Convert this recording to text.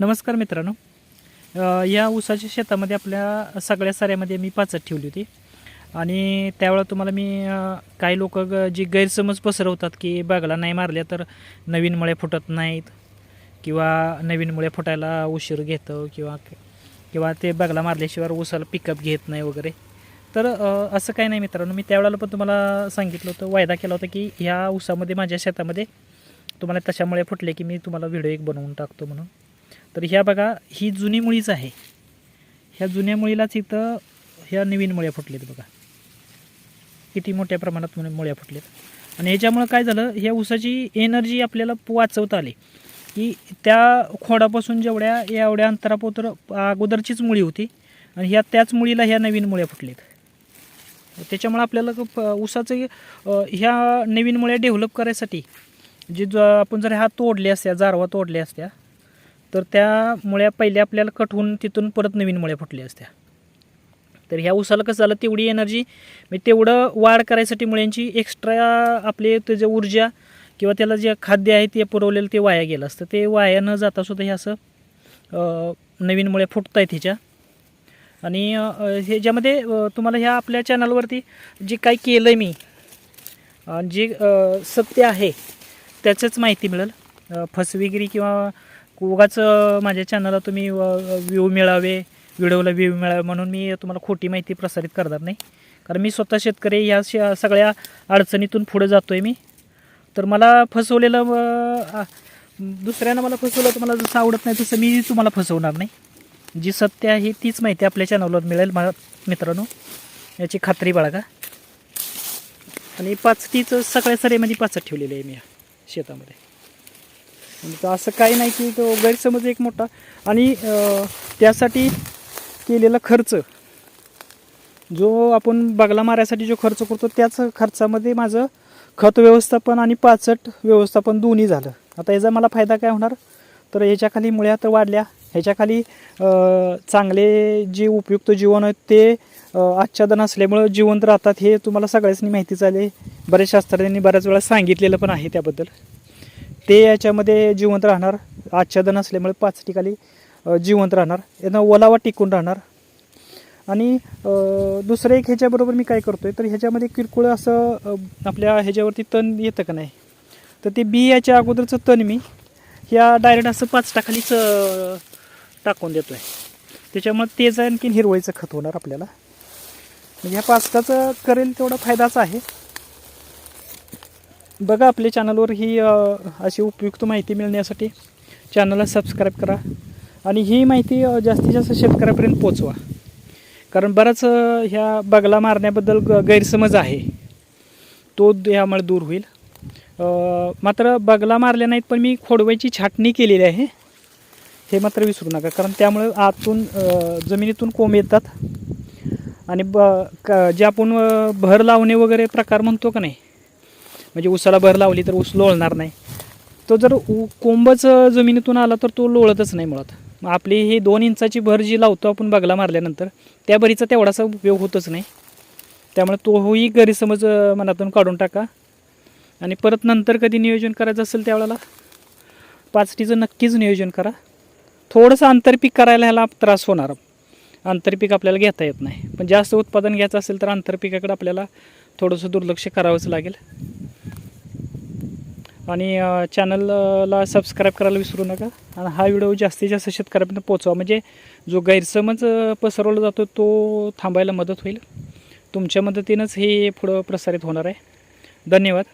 नमस्कार मित्रांनो. या ऊसाच्या शेतामध्ये आपल्या सगळ्या साऱ्यामध्ये मी पाचट ठेवली होती. आणि त्यावेळेला तुम्हाला मी काही लोक जी गैरसमज पसरवतात की बागला नाही मारल्या तर नवीन मुळे फुटत नाहीत किंवा नवीन मुळे फुटायला उशीर घेतं किंवा किंवा ते बागला मारल्याशिवाय ऊसाला पिकअप घेत नाही वगैरे. तर असं काही नाही मित्रांनो. मी त्यावेळेला पण तुम्हाला सांगितलं होतं वायदा केला होता की ह्या ऊसामध्ये माझ्या शेतामध्ये तुम्हाला तशामुळे फुटले की मी तुम्हाला व्हिडिओ एक बनवून टाकतो म्हणून. तर ह्या बघा ही जुनी मुळीच आहे. ह्या जुन्या मुळीलाच इथं ह्या नवीन मुळ्या फुटलेत बघा. किती मोठ्या प्रमाणात मुळ्या फुटलेत. आणि ह्याच्यामुळं काय झालं ह्या ऊसाची एनर्जी आपल्याला वाचवता आली. की त्या खोडापासून जेवढ्या एवढ्या अंतरापोतर अगोदरचीच मुळी होती आणि ह्या त्याच मुळीला ह्या नवीन मुळ्या फुटलेत. त्याच्यामुळे आपल्याला क- प- ऊसाचं ह्या नवीन मुळ्या डेव्हलप करायसाठी जे ज आपण जर ह्या तोडल्या असत्या जारवा तोडल्या असत्या तर त्या मुळ्या पहिल्या आपल्याला कट होऊन तिथून परत नवीन मुळ्या फुटल्या असत्या. तर ह्या उसाला कसं झालं तेवढी एनर्जी म्हणजे तेवढं वाढ करायसाठी मुळ्यांची एक्स्ट्रा आपले त्याचं ऊर्जा किंवा त्याला जे खाद्य आहे ते पुरवलेलं ते वाया गेलं असतं. ते वाया न जाता सुद्धा हे असं नवीन मुळे फुटत आहेत ह्याच्या. आणि ह्याच्यामध्ये तुम्हाला ह्या आपल्या चॅनलवरती जे काय केलं आहे मी जे सत्य आहे त्याचंच माहिती मिळेल. फसवेगिरी किंवा उगाच माझ्या चॅनलला तुम्ही व्ह्यू मिळावे व्हिडिओला व्ह्यू मिळावे म्हणून मी तुम्हाला खोटी माहिती प्रसारित करणार नाही. कारण मी स्वतः शेतकरी ह्या श- सगळ्या अडचणीतून पुढे जातो आहे मी. तर मला फसवलेलं दुसऱ्यानं मला फसवलं तर मला जसं आवडत नाही तसं मी तुम्हाला फसवणार नाही. जी सत्य आहे तीच माहिती आपल्या चॅनलवर मिळेल मला मित्रांनो. याची खात्री बाळगा. आणि पाच तीच सगळ्या सरेमध्ये म्हणजे पाचच ठेवलेली आहे मी शेतामध्ये. म्हणजे तर असं काही नाही की तो गैरसमज एक मोठा. आणि त्यासाठी केलेला खर्च. जो आपण बगला मारायसाठी जो खर्च करतो त्याच खर्चामध्ये माझं खत व्यवस्थापन आणि पाचट व्यवस्थापन दोन्ही झालं. आता याचा मला फायदा काय होणार? तर ह्याच्याखाली मुळ्या तर वाढल्या. ह्याच्याखाली चांगले जे उपयुक्त जीवन आहेत ते आच्छादन असल्यामुळं जिवंत राहतात हे तुम्हाला सगळ्याचनी माहिती चालेल. बऱ्याच शास्त्रज्ञांनी बऱ्याच वेळा सांगितलेलं पण आहे त्याबद्दल. ते याच्यामध्ये जिवंत राहणार. आच्छादन असल्यामुळे पाच ठिकाणी जिवंत राहणार. यांना ओलावा टिकून राहणार. आणि दुसरं एक ह्याच्याबरोबर मी काय करतो आहे तर ह्याच्यामध्ये किरकोळ असं आपल्या ह्याच्यावरती तण येतं का नाही? तर ते बी याच्या अगोदरचं तण मी ह्या डायरेक्ट असं पाच टाकालीच टाकून देतो आहे त्याच्यामुळे तेच आणखीन हिरवळीचं खत होणार आपल्याला. म्हणजे ह्या पाचटाचं करेल तेवढा फायदाच आहे. बघा आपल्या चॅनलवर ही अशी उपयुक्त माहिती मिळण्यासाठी चॅनलला सबस्क्राईब करा आणि ही माहिती जास्तीत जास्त शेतकऱ्यापर्यंत पोचवा कारण बराच ह्या बगला मारण्याबद्दल ग गैरसमज आहे. तो द- यामुळे दूर होईल. मात्र बगला मारल्या नाहीत पण मी खोडवायची छाटणी केलेली आहे. हे मात्र विसरू नका कारण त्यामुळे आतून जमिनीतून कोंब येतात. आणि ब क जे आपण भर लावणे वगैरे प्रकार म्हणतो का नाही म्हणजे उसाला भर लावली तर ऊस लोळणार नाही. तो जर उ कोंबच जमिनीतून आला तर तो लोळतच नाही मुळात. मग आपली ही दोन इंचाची भर जी लावतो आपण बगला मारल्यानंतर त्या भरीचा तेवढासा उपयोग होतच नाही. त्यामुळे तोही गैरसमज मनातून काढून टाका. आणि परत नंतर कधी नियोजन करायचं असेल त्यावेळेला पाचटीचं नक्कीच नियोजन करा. थोडंसं आंतरपीक करायला ह्याला त्रास होणार. आंतरपीक आपल्याला घेता येत नाही. पण जास्त उत्पादन घ्यायचं असेल तर आंतरपिकाकडे आपल्याला थोडंसं दुर्लक्ष करावंच लागेल. आणि चॅनलला सबस्क्राईब करायला विसरू नका. आणि हा व्हिडिओ जास्तीत जास्त शेतकऱ्यापर्यंत पोचवा म्हणजे जो गैरसमज पसरवला जातो तो थांबायला मदत होईल. तुमच्या मदतीनंच हे पुढं प्रसारित होणार आहे. धन्यवाद.